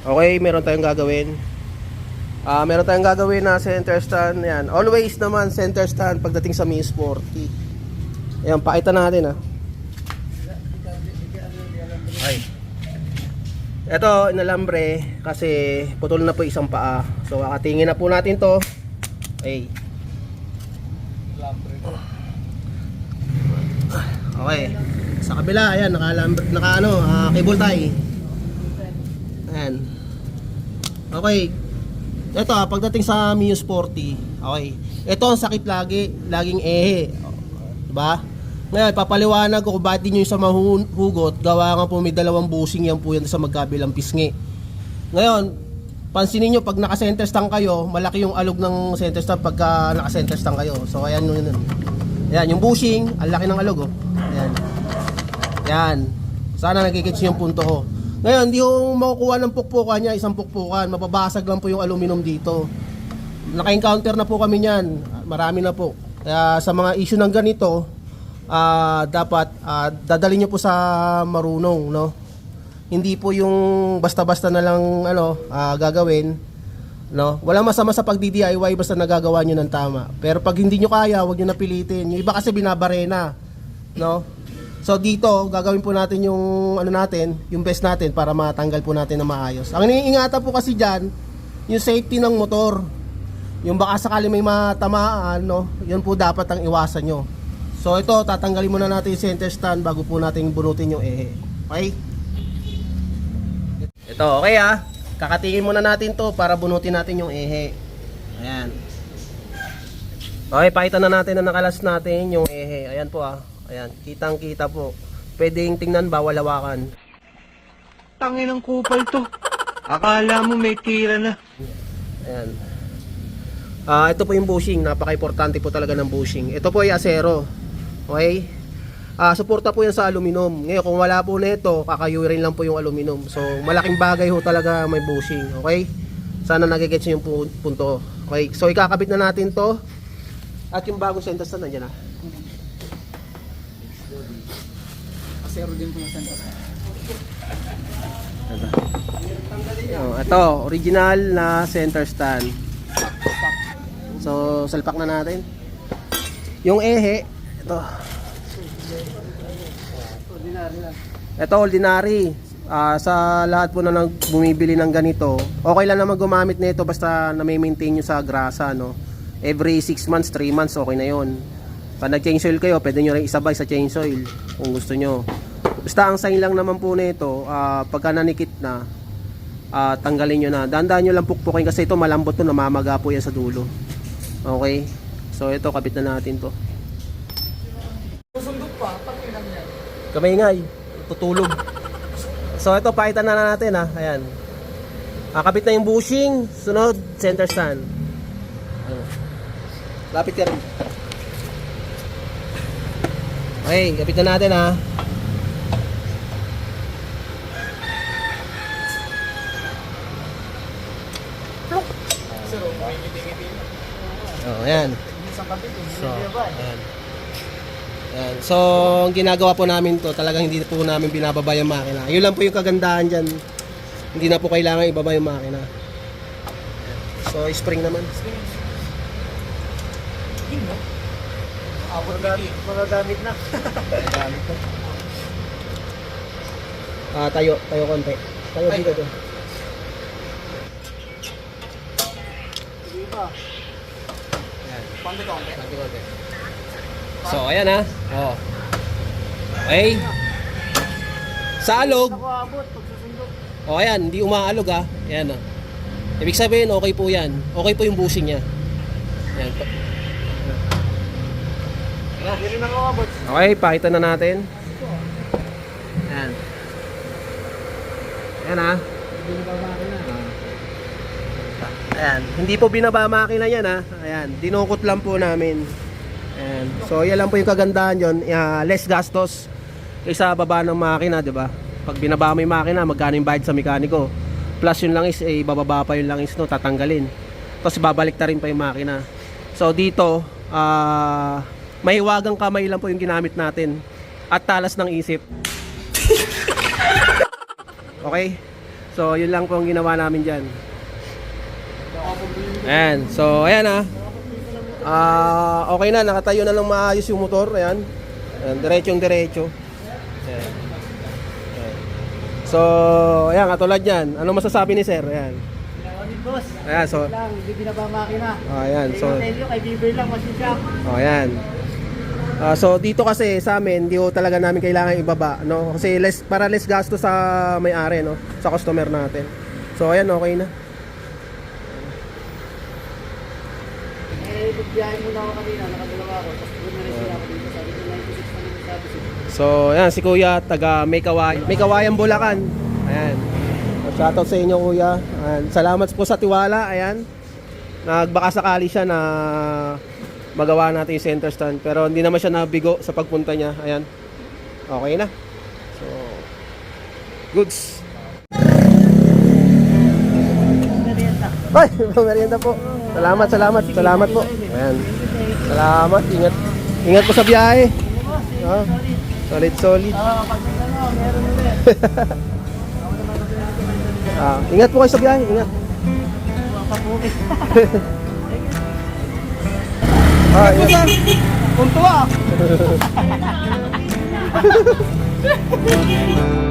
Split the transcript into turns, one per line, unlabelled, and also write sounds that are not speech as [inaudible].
Okay, meron tayong gagawin. Ah, meron tayong gagawin na center stand. Yan. Always naman center stand pagdating sa Mi Sporty. Ayan, pakita natin ah. Ay. Ito, inalambre kasi putol na po isang paa. So, akatingin na po natin to. Ay. Okay. Sa kabila, ayan, naka, naka ano, ah, cable tie. Ayan. Okay. Ito ah, pagdating sa Mio Sporty, okay. Ito ang sakit lagi, laging ehe. Diba? Ngayon, papaliwanag ko kung bakit yung sa mahugot, gawa nga po may dalawang bushing yan po yan sa magkabilang pisngi. Ngayon, pansinin nyo, pag naka-center stand kayo, malaki yung alog ng center stand pagka naka-center stand kayo. So, ayan yun. Ayan, yung bushing, ang laki ng alog, oh. Ayan. Yan. Sana nagigits yung punto ko. Ngayon, hindi yung makukuha ng pukpukan niya, isang pukpukan. Mababasag lang po yung aluminum dito. Naka-encounter na po kami niyan. Marami na po. Kaya sa mga issue ng ganito, ah, dapat ah, dadalhin niyo po sa marunong, no? Hindi po yung basta-basta na lang ano, ah, gagawin, no? Walang masama sa pagdi-DIY basta nagagawa niyo ng tama. Pero pag hindi niyo kaya, huwag niyo napilitin. Yung iba kasi binabarena, no? So dito, gagawin po natin yung ano natin, yung best natin para matanggal po natin na maayos. Ang iniingatan po kasi diyan, yung safety ng motor. Yung baka sakali may matamaan, no? Yun po dapat ang iwasan nyo. So ito, tatanggalin muna natin yung center stand bago po natin bunutin yung ehe. Okay? Ito, okay ah. Kakatingin muna natin to para bunutin natin yung ehe. Ayan. Okay, pakita na natin na nakalas natin yung ehe. Ayan po ah. Ayan, kitang kita po. Pwedeng tingnan bawal hawakan.
Tangin ng kupal to. Akala mo may tira na.
Ayan. Ah, ito po yung bushing, napaka-importante po talaga ng bushing. Ito po ay asero. Okay? Ah, suporta po yan sa aluminum. Ngayon kung wala po nito, kakayurin lang po yung aluminum. So, malaking bagay ho talaga may bushing, okay? Sana nagigets yung pu- punto. Okay? So, ikakabit na natin 'to. At yung bagong center stand nandiyan na.
Asero din po yung center.
Oh, ito, original na center stand. So, salpak na natin. Yung ehe, ito.
Ordinary.
Ito, ordinary. Ah, sa lahat po na nang bumibili ng ganito, okay lang naman gumamit nito basta na may maintain nyo sa grasa, no? Every 6 months, 3 months, okay na yon. Pag nag-change oil kayo, pwede nyo rin isabay sa change oil kung gusto nyo. Basta ang sign lang naman po nito, ah, pagka nanikit na, ah, tanggalin nyo na. Dandaan nyo lang pukpukin kasi ito malambot to, namamaga po yan sa dulo. Okay? So ito, kabit na natin to.
Susundot pa, pakilang yan.
Kamay ngay, tutulog. So ito, pakita na natin ha. Ayan. Kakabit na yung bushing. Sunod, center stand. Lapit ka rin. Okay, kapit na natin ha.
Na.
Oh, ayan. So, ayan. Ayan. So, ang ginagawa po namin to, talagang hindi po namin binababa yung makina. Yun lang po yung kagandahan dyan. Hindi na po kailangan ibaba yung makina. So, spring naman.
Yun, no? Ah, mga gamit, mga gamit na. gamit na.
Ah, tayo, tayo konti. Tayo
Ay.
dito doon.
Hindi?
Ayan.
Konti konti.
Konti, konti. So, ayan ha. Oh. Okay. Sa alog.
Ako.
Oh, ayan. Hindi umaalog ha. Ayan ha. Ibig sabihin, okay po yan. Okay po yung bushing niya. Ayan.
Hindi rin ako abot.
Okay, pakita na natin. Ayan. Ayan ha.
Na na?
Ayan. Hindi po binaba makina yan ha. Ayan. Dinukot lang po namin. Ayan. So, yan lang po yung kagandahan yun. Uh, less gastos kaysa baba ng makina, di ba? Pag binaba mo yung makina, magkano yung bayad sa mekaniko. Plus yung langis, eh, bababa pa yung langis, no? Tatanggalin. Tapos babalik ta rin pa yung makina. So, dito, ah, mahiwagang kamay lang po yung ginamit natin. At talas ng isip. [laughs] Okay? So, yun lang po ang ginawa namin dyan. Ayan. So, ayan ah. Ah, okay na, nakatayo na lang maayos yung motor. Ayan. Ayan, diretsong diretso. Ayan. Ayan. So, ayan, katulad yan. Ano masasabi ni sir? Ayan.
Boss.
Ayan, so,
Lang, hindi binabamakina.
oh, ayan. So,
kay Bieber lang, shop.
oh, ayan. Ah, so dito kasi sa amin, hindi talaga namin kailangan ibaba, no? Kasi less para less gasto sa may-ari, no? Sa customer natin. So ayan, okay na.
Eh, bigyahin muna ako kanina, nakadalawa ako. Tapos bumalik sila ako dito. Sabi ko, 96 na yung sabi ko.
So ayan, si Kuya taga May Kaway, May Kawayan Bulacan. Ayan. So, shoutout sa inyo Kuya. Ayan. Salamat po sa tiwala, ayan. Nagbaka sakali siya na magawa natin yung center stand pero hindi naman siya nabigo sa pagpunta niya. Ayan. Okay na. So goods. Ay, [laughs] merienda po. Salamat, salamat, salamat po. Ayan. Salamat, ingat. Ingat po sa biyahe. Ah, solid, solid. [laughs]
Ah,
ingat po kayo sa biyahe, ingat. [laughs] Ah, ingat.
Punto ah. [laughs]